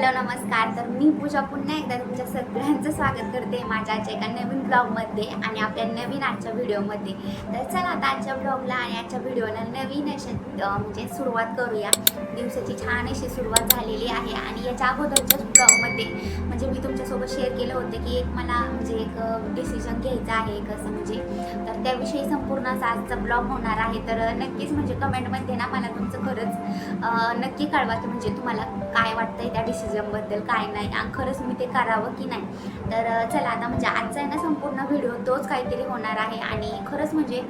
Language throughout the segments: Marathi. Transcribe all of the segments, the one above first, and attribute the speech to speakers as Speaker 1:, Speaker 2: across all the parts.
Speaker 1: हॅलो नमस्कार. तर मी पूजा पुन्हा एकदा तुमच्या सगळ्यांचं स्वागत करते माझ्या एका नवीन ब्लॉगमध्ये आणि आपल्या नवीन आजच्या व्हिडिओमध्ये. तर चला आता आजच्या ब्लॉगला आणि आजच्या व्हिडिओला नवीन अशी म्हणजे सुरुवात करूया. दिवसाची छान अशी सुरुवात झालेली आहे म्हणजे याच्या अगोदरच्याच ब्लॉगमध्ये म्हणजे मी तुमच्यासोबत शेअर केलं होतं की एक मला म्हणजे एक डिसिजन घ्यायचं आहे एक असं म्हणजे. तर त्याविषयी संपूर्ण असा आजचा ब्लॉग होणार आहे. तर नक्कीच म्हणजे कमेंटमध्ये ना मला तुमचं खरंच नक्की कळवा की म्हणजे तुम्हाला काय वाटतंय त्या डिसिजनबद्दल काय नाही. आणि खरंच मी ते करावं की नाही तर चला आता म्हणजे आजचा आहे ना संपूर्ण व्हिडिओ तोच काहीतरी होणार आहे. आणि खरंच म्हणजे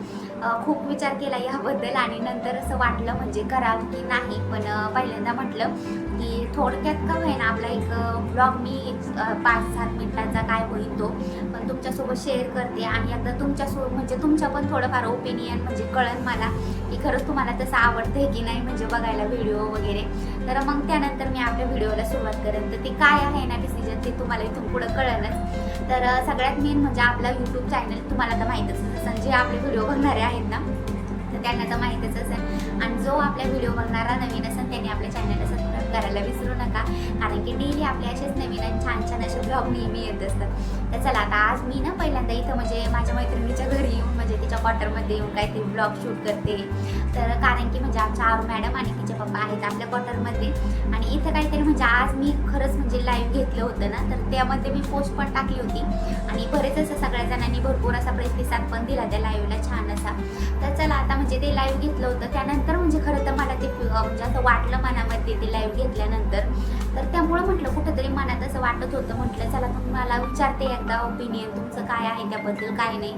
Speaker 1: खूप विचार केला याबद्दल आणि नंतर असं वाटलं म्हणजे करावं की नाही. पण पहिल्यांदा म्हटलं की थोडक्यात का होईना आपला एक ब्लॉग मी पाच सात मिनिटांचा काय होईल तो पण तुमच्यासोबत शेअर करते. आणि आता तुमच्यासोबत म्हणजे तुमच्या पण थोडंफार ओपिनियन म्हणजे कळन मला की खरंच तुम्हाला तसं आवडतंय की नाही म्हणजे बघायला व्हिडिओ वगैरे. तर मग त्यानंतर मी आपल्या व्हिडिओला सुरुवात करेन. तर ते काय आहे ना डिसिजन ते तुम्हाला इथून पुढं कळणच तर सगळ्यात मेन म्हणजे आपला यूट्यूब चॅनल तुम्हाला तर माहीतच असेल. जे आपले व्हिडिओ बघणारे आहेत ना तर त्यांना तर माहीतच असेल. आणि जो आपल्या व्हिडिओ बघणारा नवीन असेल त्यांनी आपल्या चॅनलला सबस्क्राईब करायला विसरू नका. कारण की डेली आपले असेच नवीन आणि छान छान असे ब्लॉग नेहमी येत असतात. तर चला आता आज मी ना पहिल्यांदा इथं म्हणजे माझ्या मैत्रिणीच्या घरी येऊन म्हणजे तिच्या क्वार्टरमध्ये येऊन काहीतरी ब्लॉग शूट करते. तर कारण की म्हणजे आमच्या आरू मॅडम आणि तिचे पप्पा आहेत आपल्या क्वार्टरमध्ये आणि इथं काहीतरी म्हणजे आज मी खरंच म्हणजे लाईव्ह घेतलं होतं ना तर त्यामध्ये मी पोस्ट पण टाकली होती. आणि बरेच असं सगळ्या जणांनी भरपूर असा प्रतिसाद पण दिला त्या लाईव्हला छान असा. तर ते लाईव्ह घेतलं होतं. त्यानंतर म्हणजे खरं तर मला ते म्हणजे असं वाटलं मनामध्ये ते लाईव्ह घेतल्यानंतर. तर त्यामुळं म्हटलं कुठंतरी मनात असं वाटत होतं. म्हटलं चला तुम्हाला विचारते एकदा ओपिनियन तुमचं काय आहे? त्याबद्दल काय नाही?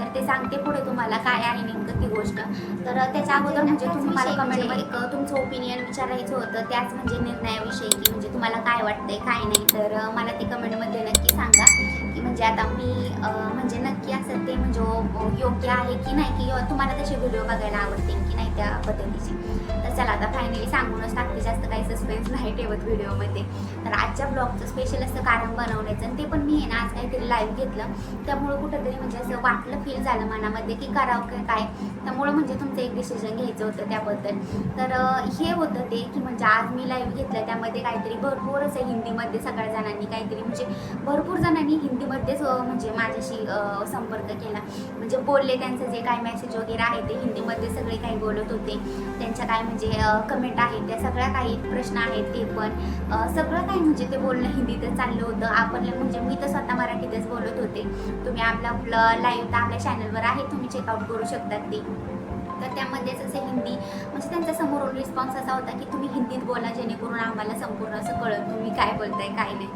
Speaker 1: तर ते सांगते पुढे तुम्हाला काय आहे नेमकं ती गोष्ट. तर त्याच्या अगोदर म्हणजे तुम्ही मला कमेंटमध्ये एक तुमचं ओपिनियन विचारायचं होतं. त्याच म्हणजे निर्णयाविषयी की म्हणजे तुम्हाला काय वाटतंय काय नाही. तर मला ते कमेंटमध्ये नक्की सांगा. म्हणजे आता मी म्हणजे नक्की असं ते म्हणजे योग्य आहे की नाही की तुम्हाला तसे व्हिडिओ बघायला आवडतील की नाही त्या पद्धतीचे. तर चला आता फायनली सांगूनच टाकते जास्त काही सस्पेन्स नाही ठेवत व्हिडिओमध्ये तर आजच्या ब्लॉगचं स्पेशल असं कारण बनवण्याचं आणि ते पण मी आहे ना आज काहीतरी लाईव्ह घेतलं. त्यामुळं कुठंतरी म्हणजे असं वाटलं फील झालं मनामध्ये की करावं काय काय? त्यामुळं म्हणजे तुमचं एक डिसिजन घ्यायचं होतं त्याबद्दल. तर हे होतं ते की म्हणजे आज मी लाईव्ह घेतलं त्यामध्ये काहीतरी भरपूर असं हिंदीमध्ये सगळ्या जणांनी काहीतरी म्हणजे भरपूर जणांनी हिंदीमध्ये हिंदीमध्येच म्हणजे माझ्याशी संपर्क केला. म्हणजे बोलले त्यांचं जे काय मेसेज वगैरे आहे ते हिंदीमध्ये सगळे काही बोलत होते. त्यांच्या काय म्हणजे कमेंट आहेत त्या सगळ्या काही प्रश्न आहेत ते पण. सगळं काही म्हणजे ते बोलणं हिंदीतच चाललं होतं. आपण म्हणजे मी तर स्वतः मराठीतच बोलत होते. तुम्ही आपलं आपलं लाईव्ह तर आपल्या चॅनलवर आहे तुम्ही चेकआउट करू शकतात ते. तर त्यामध्येच जसं हिंदी म्हणजे त्यांचा समोर रिस्पॉन्स असा होता की तुम्ही हिंदीत बोला जेणेकरून आम्हाला संपूर्ण असं कळत तुम्ही काय बोलताय काय नाही.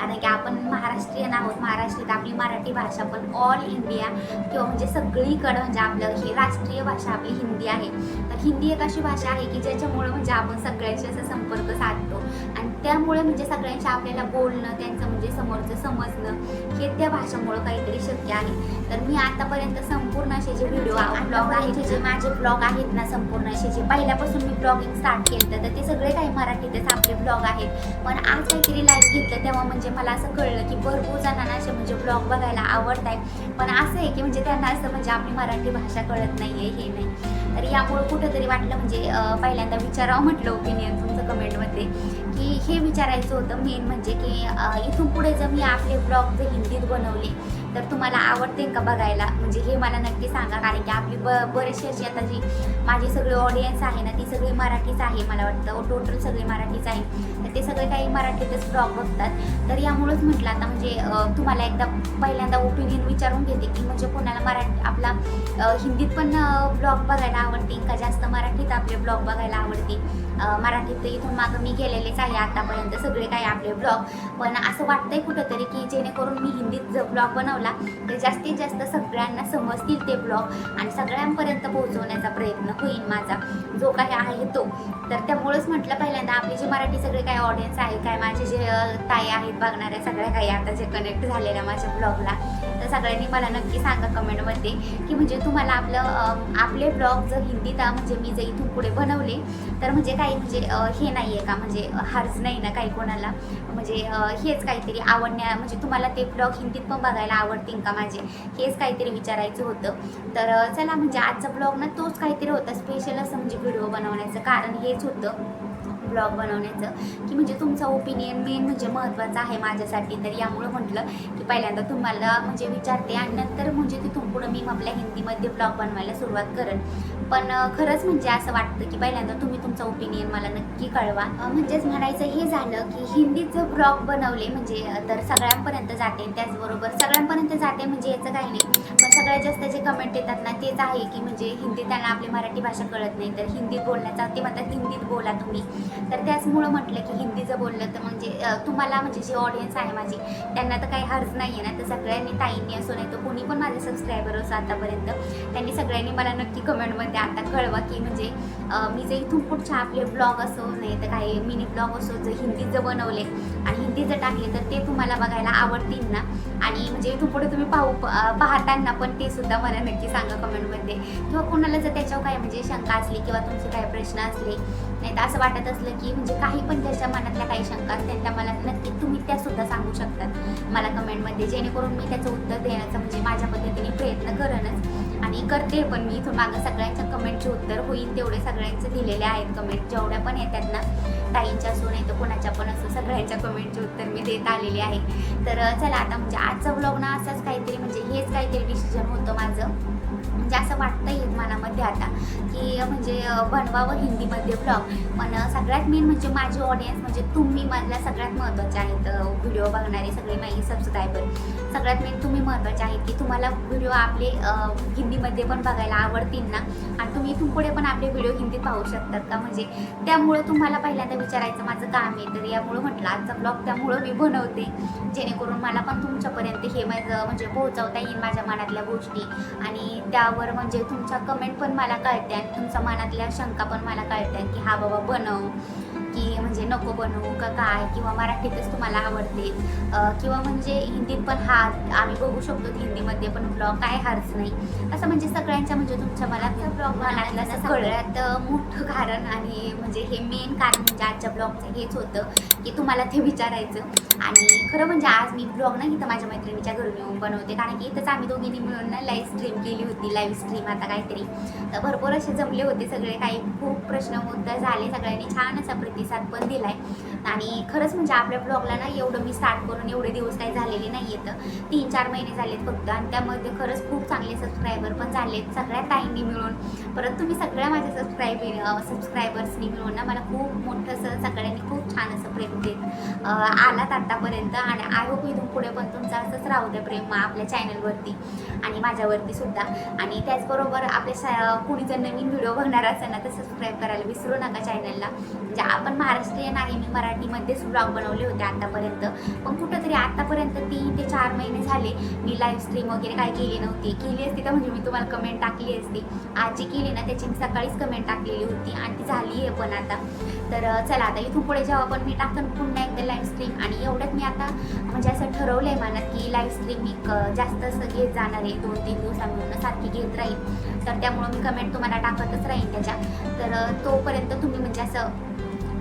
Speaker 1: कारण की आपण महाराष्ट्रीयन आहोत महाराष्ट्रात आपली मराठी भाषा पण ऑल इंडिया किंवा म्हणजे सगळीकडं म्हणजे आपलं ही राष्ट्रीय भाषा आपली हिंदी आहे. तर हिंदी एक अशी भाषा आहे की ज्याच्यामुळं म्हणजे आपण सगळ्यांशी असा संपर्क साधतो. त्यामुळे म्हणजे सगळ्यांशी आपल्याला बोलणं त्यांचं म्हणजे समोरचं समजणं हे त्या भाषेमुळं काहीतरी शक्य आहे. तर मी आतापर्यंत संपूर्ण असे जे व्हिडिओ ब्लॉग आहेत जे माझे ब्लॉग आहेत ना संपूर्ण असे जे पहिल्यापासून मी ब्लॉगिंग स्टार्ट केलं तर ते सगळे काही मराठीतच आपले ब्लॉग आहेत. पण आज काहीतरी लाईव्ह घेतलं तेव्हा म्हणजे मला असं कळलं की भरपूर जणांना असे म्हणजे ब्लॉग बघायला आवडत आहे पण असं आहे की म्हणजे त्यांना असं म्हणजे आपली मराठी भाषा कळत नाही आहे हे नाही. तर यामुळे कुठंतरी वाटलं म्हणजे पहिल्यांदा विचारावं म्हटलं ओपिनियन तुमचं. कमेंटमध्ये की हे विचारायचं होतं मेन म्हणजे की इथून पुढे जर मी आपले ब्लॉग जर हिंदीत बनवले तर तुम्हाला आवडते का बघायला? म्हणजे हे मला नक्की सांगा कारण की आपली ब बरेचशी अशी आता जी माझी सगळी ऑडियन्स आहे ना ती सगळी मराठीच आहे मला वाटतं. टोटल सगळी मराठीच आहे. आणि ते सगळे काही मराठीतच ब्लॉग बघतात. तर यामुळेच म्हटलं आता म्हणजे तुम्हाला एकदा पहिल्यांदा ओपिनियन विचारून घेते की म्हणजे कोणाला मराठी आपला हिंदीत पण ब्लॉग बघायला आवडते का जास्त मराठीत आपले ब्लॉग बघायला आवडते? मराठीत इथून मागं मी गेलेलेच आहे आतापर्यंत सगळे काही आपले ब्लॉग पण असं वाटतंय कुठंतरी की जेणेकरून मी हिंदीत जर ब्लॉग बनवला तर जास्तीत जास्त सगळ्यांना समजतील ते ब्लॉग आणि सगळ्यांपर्यंत पोहोचवण्याचा प्रयत्न होईल माझा जो काही आहे तो. तर त्यामुळेच म्हटलं पहिल्यांदा आपली जी मराठी सगळे काही ऑडियन्स आहे काय माझे जे ताई आहेत बघणाऱ्या सगळ्या काही आता जे कनेक्ट झालेल्या माझ्या ब्लॉगला तर सगळ्यांनी मला नक्की सांगा कमेंटमध्ये की म्हणजे तुम्हाला आपलं आपले ब्लॉग जर हिंदीत म्हणजे मी जर इथून पुढे बनवले तर म्हणजे काही म्हणजे हे नाही आहे का? म्हणजे हार्ज नाही ना काही कोणाला? म्हणजे हेच काहीतरी आवडण्या म्हणजे तुम्हाला ते ब्लॉग हिंदीत पण बघायला आवडतील का माझे? हेच काहीतरी विचारायचं होतं. तर चला म्हणजे आजचा ब्लॉग ना तोच काहीतरी होता स्पेशल असं म्हणजे व्हिडिओ बनवण्याचं कारण हेच होतं. ब्लॉग बनवण्याचं की म्हणजे तुमचा ओपिनियन मेन म्हणजे महत्त्वाचं आहे माझ्यासाठी. तर यामुळं म्हटलं की पहिल्यांदा तुम्हाला म्हणजे विचारते आणि नंतर म्हणजे तिथून पुढं मी आपल्या हिंदीमध्ये ब्लॉग बनवायला सुरुवात करेन. पण खरंच म्हणजे असं वाटतं की पहिल्यांदा तुम्ही तुमचा ओपिनियन मला नक्की कळवा. म्हणजेच म्हणायचं हे झालं की हिंदीचं ब्लॉग बनवले म्हणजे तर सगळ्यांपर्यंत जाते. त्याचबरोबर सगळ्यांपर्यंत जाते म्हणजे याचं काही नाही. पण सगळ्यात जास्त जे कमेंट येतात ना तेच आहे की म्हणजे हिंदी त्यांना आपली मराठी भाषा कळत नाही. तर हिंदीत बोलण्याचा ते म्हणतात हिंदीत बोला तुम्ही. तर त्याचमुळं म्हटलं की हिंदीचं बोललं तर म्हणजे तुम्हाला म्हणजे जी ऑडियन्स आहे माझी त्यांना तर काही हर्ज नाही आहे ना. तर सगळ्यांनी ताईंनी असो नाही तर कोणी पण माझे सबस्क्रायबर असो आतापर्यंत त्यांनी सगळ्यांनी मला नक्की कमेंटमध्ये आता कळवा की म्हणजे मी जे इथून पुढचे आपले ब्लॉग असो नाही तर काही मिनी ब्लॉग असो जर हिंदीचं बनवले आणि हिंदीचं जर टाकले तर ते तुम्हाला बघायला आवडतील ना. आणि म्हणजे इथून पुढे तुम्ही पाहू पाहताना पण ते सुद्धा मला नक्की सांगा कमेंटमध्ये किंवा कोणाला जर त्याच्यावर काही म्हणजे शंका असली किंवा तुमचे काही प्रश्न असले नाही तर असं वाटत असलं की म्हणजे काही पण त्याच्या मनातल्या काही शंका असतील त्या मला नक्की तुम्ही त्या सुद्धा सांगू शकतात. मला कमेंटमध्ये जेणेकरून मी त्याचं उत्तर देण्याचा म्हणजे माझ्या पद्धतीने प्रयत्न करेनच. आणि करते पण मी. इथून मागं सगळ्यांच्या कमेंटचे उत्तर होईल तेवढे सगळ्यांचे दिलेले आहेत कमेंट. जेवढ्या पण येतात ना ताईंच्या असो नाही तर कोणाच्या पण असो सगळ्यांच्या कमेंटचे उत्तर मी देत आलेले आहे. तर चला आता म्हणजे आजचा ब्लॉग ना असाच काहीतरी म्हणजे हेच काहीतरी डिसिजन होतं माझं. म्हणजे असं वाटतं येत मनामध्ये आता की म्हणजे बनवावं हिंदीमध्ये ब्लॉग पण सगळ्यात मेन म्हणजे माझे ऑडियन्स म्हणजे तुम्ही मला सगळ्यात महत्त्वाचे आहेत व्हिडिओ बघणारे सगळे माझे सबस्क्रायबर सगळ्यात मेन तुम्ही महत्त्वाचे आहेत की तुम्हाला व्हिडिओ आपले हिंदीमध्ये पण बघायला आवडतील ना? आणि तुम्ही इथून पुढे पण आपले व्हिडिओ हिंदीत पाहू शकतात का? म्हणजे त्यामुळं तुम्हाला पहिल्यांदा विचारायचं माझं काम आहे तर यामुळं म्हटलं आजचा ब्लॉग त्यामुळं मी बनवते. जेणेकरून मला पण तुमच्यापर्यंत हे माझं म्हणजे पोहोचवता येईल माझ्या मनातल्या गोष्टी. आणि त्या त्यावर म्हणजे तुमच्या कमेंट पण मला कळत्या आणि तुमच्या मनातल्या शंका पण मला कळत्या की हा बाबा बनव. की म्हणजे नको बनवू का काय किंवा मराठीतच तुम्हाला आवडते. किंवा म्हणजे हिंदीत पण हा आम्ही बघू शकतो की हिंदीमध्ये पण ब्लॉग काय हारच नाही. असं म्हणजे सगळ्यांच्या म्हणजे तुमच्या मला ब्लॉग असं सगळ्यात मोठं कारण आणि म्हणजे हे मेन कारण म्हणजे आजच्या ब्लॉगचं हेच होतं की तुम्हाला ते विचारायचं. आणि खरं म्हणजे आज मी ब्लॉग ना इथं माझ्या मैत्रिणीच्या घरून येऊन बनवते. कारण की इथंच आम्ही दोघींनी मिळून ना लाईव्ह स्ट्रीम केली होती लाईव्ह स्ट्रीम आता काहीतरी. तर भरपूर असे जमले होते सगळे काही खूप प्रश्न मुद्दा झाले. सगळ्यांनी छान असा प्रतिसाद पण दिलाय. आणि खरंच म्हणजे आपल्या ब्लॉगला ना एवढं मी स्टार्ट करून एवढे दिवस काही झालेले नाही आहेत तीन चार महिने झालेत फक्त. आणि त्यामध्ये खरंच खूप चांगले सबस्क्रायबर पण झालेत. सगळ्या ताईंनी मिळून. परत तुम्ही सगळ्या माझ्या सबस्क्राईब सबस्क्रायबर्सनी मिळून ना मला खूप मोठं असं सगळ्यांनी खूप छान असं प्रेम देत आलात आत्तापर्यंत आणि आय होप इथून पुढे पण तुमचं असंच राहू द्या प्रेम आपल्या चॅनलवरती आणि माझ्यावरती सुद्धा. आणि त्याचबरोबर आपल्या कुणी जर नवीन व्हिडिओ बघणार असेल ना तर सबस्क्राईब करायला विसरू नका चॅनलला म्हणजे आपण महाराष्ट्रीयन आहे. मी मराठीमध्येच ब्लॉग बनवले होते आतापर्यंत. पण कुठंतरी आतापर्यंत तीन ते चार महिने झाले मी लाईव्ह स्ट्रीम वगैरे काय केली नव्हती. केली असती तर म्हणजे मी तुम्हाला कमेंट टाकली असती. आजी केली ना त्याची मी सकाळीच कमेंट टाकलेली होती आणि ती झाली आहे पण आता. तर चला आता इथून पुढे जेव्हा पण मी टाकन पुन्हा एकदा लाईव्ह स्ट्रीम आणि एवढ्यात मी आता म्हणजे असं ठरवलं आहे मनात की लाईव्ह स्ट्रीम मी क- जास्त असं घेत जाणार आहे. दोन तीन दिवसांमधून सारखी घेत राहील तर त्यामुळं मी कमेंट तुम्हाला टाकतच राहीन त्याच्या. तर तोपर्यंत तुम्ही म्हणजे असं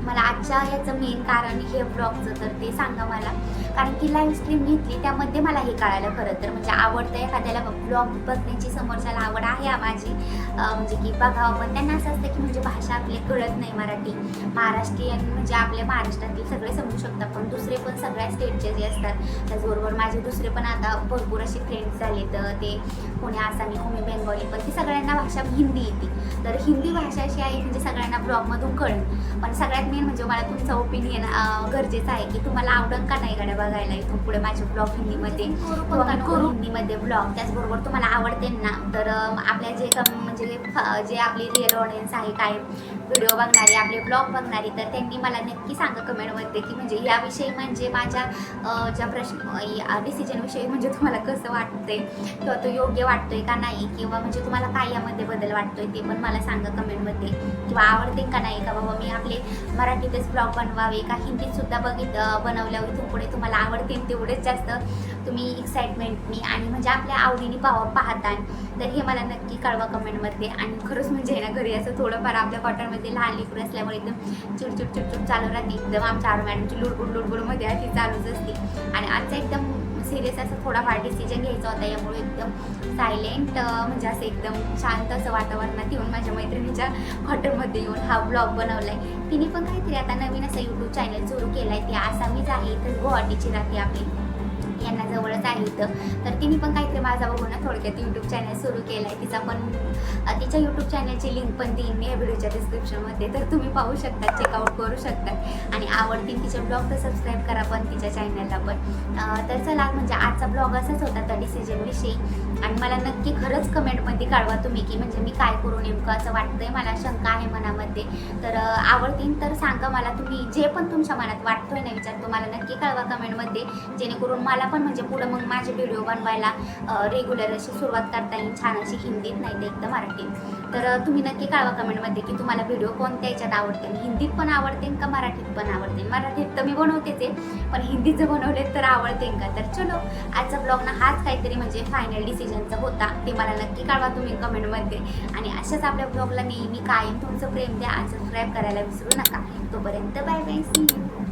Speaker 1: मला आजच्या याचं मेन कारण हे ब्लॉगचं तर ते सांगा मला. कारण की लाईव्ह स्ट्रीम घेतली त्यामध्ये मला हे कळालं खरं तर. म्हणजे आवडतं एखाद्याला ब्लॉग बघण्याची समोरच्याला आवड आहे माझी. म्हणजे की बघावं. पण त्यांना असं असतं की म्हणजे भाषा आपली कळत नाही मराठी. महाराष्ट्रीयन म्हणजे आपल्या महाराष्ट्रातील सगळे समजू शकतात. पण दुसरे पण सगळ्या स्टेटचे जे असतात त्याचबरोबर माझे दुसरे पण आता भरपूर असे फ्रेंड्स झाले तर ते कोणी आसामी कोणी बेंगॉली पण ती सगळ्यांना भाषा हिंदी येते. तर हिंदी भाषा अशी आहे म्हणजे सगळ्यांना ब्लॉगमधून कळेल. पण सगळ्यात मेन म्हणजे मला तुमचं ओपिनियन गरजेचं आहे की तुम्हाला आवडन का नाही गाड्या बघायला इथून पुढे माझे ब्लॉग हिंदीमध्ये? हिंदीमध्ये ब्लॉग त्याचबरोबर तुम्हाला आवडते ना. तर आपल्या जे कम म्हणजे जे आपली रिअल ऑडियन्स आहे काय व्हिडिओ बघणारी आपले ब्लॉग बघणारी तर त्यांनी मला नक्की सांगा कमेंटमध्ये की म्हणजे याविषयी म्हणजे माझ्या ज्या प्रश्न डिसिजनविषयी म्हणजे तुम्हाला कसं वाटतंय किंवा तो योग्य वाटतोय का नाही किंवा म्हणजे तुम्हाला काय यामध्ये बदल वाटतोय ते पण मला सांगा कमेंटमध्ये किंवा आवडते का नाही का बाबा मी आपले मराठीतच ब्लॉग बनवावे का हिंदीतसुद्धा बघित बनवल्यावर इथून पुढे तुम्हाला आवडतील तेवढेच जास्त तुम्ही एक्साइटमेंटनी आणि म्हणजे आपल्या आवडीने पाहा पाहता तर हे मला नक्की कळवा कमेंटमध्ये आणि खरंच म्हणजे ना घरी असं थोडंफार आपल्या कॉटनमध्ये लहान लेकरू असल्यामुळे एकदम चिडचिड चिडचिड चालू राहते. एकदम आमच्या आरू मॅडमची लुडबुड लुडबुडमध्ये आधी चालूच असते. आणि आजचा एकदम सिरियस असं थोडाफार डिसिजन घ्यायचा होता यामुळे एकदम सायलेंट म्हणजे असं एकदम शांत असं वातावरणात येऊन माझ्या मैत्रिणीच्या हॉटेलमध्ये येऊन हा ब्लॉग बनवला आहे तिने पण काहीतरी आता नवीन असं यूट्यूब चॅनल सुरू केलं आहे ती आसामीच आहे इथं गुवाहाटीची राहते आपली. यांना जवळच आहे इथं. तर तिने पण काहीतरी माझा बघून ना थोडक्यात यूट्यूब चॅनल सुरू केला आहे तिचा पण तिच्या यूट्यूब चॅनलची लिंक पण देईन मी या व्हिडिओच्या डिस्क्रिप्शनमध्ये तर तुम्ही पाहू शकता चेकआउट करू शकता. आणि आवडतील तिचे ब्लॉग तर सबस्क्राईब करा पण तिच्या चॅनलला पण. तर चला म्हणजे आजचा ब्लॉग असाच होता त्या डिसिजनविषयी आणि मला नक्की खरंच कमेंटमध्ये कळवा तुम्ही की म्हणजे मी काय करू नेमकं असं वाटतंय. मला शंका आहे मनामध्ये. तर आवडतीन आवडतील तर सांगा मला तुम्ही. जे पण तुमच्या मनात वाटतोय ना विचार तुम्हाला नक्की कळवा कमेंटमध्ये जेणेकरून मला पण म्हणजे पुढं मग माझे व्हिडिओ बनवायला रेग्युलर अशी सुरुवात करता येईल छान अशी हिंदीत नाही तर एकदम मराठीत. तर तुम्ही नक्की कळवा कमेंटमध्ये की तुम्हाला व्हिडिओ कोणत्या याच्यात आवडते. हिंदीत पण आवडते का मराठीत पण आवडते. मराठीत तर मी बनवतेच आहे पण हिंदीत जर बनवले तर आवडते का? तर चलो आजचा ब्लॉग ना हाच काहीतरी म्हणजे फायनल डिसिजनचा होता. ते मला नक्की कळवा तुम्ही कमेंटमध्ये. आणि अशाच आपल्या ब्लॉगला नेहमी कायम तुमचं प्रेम द्या. आणि सबस्क्राईब करायला विसरू नका. तोपर्यंत बाय बाय सी यू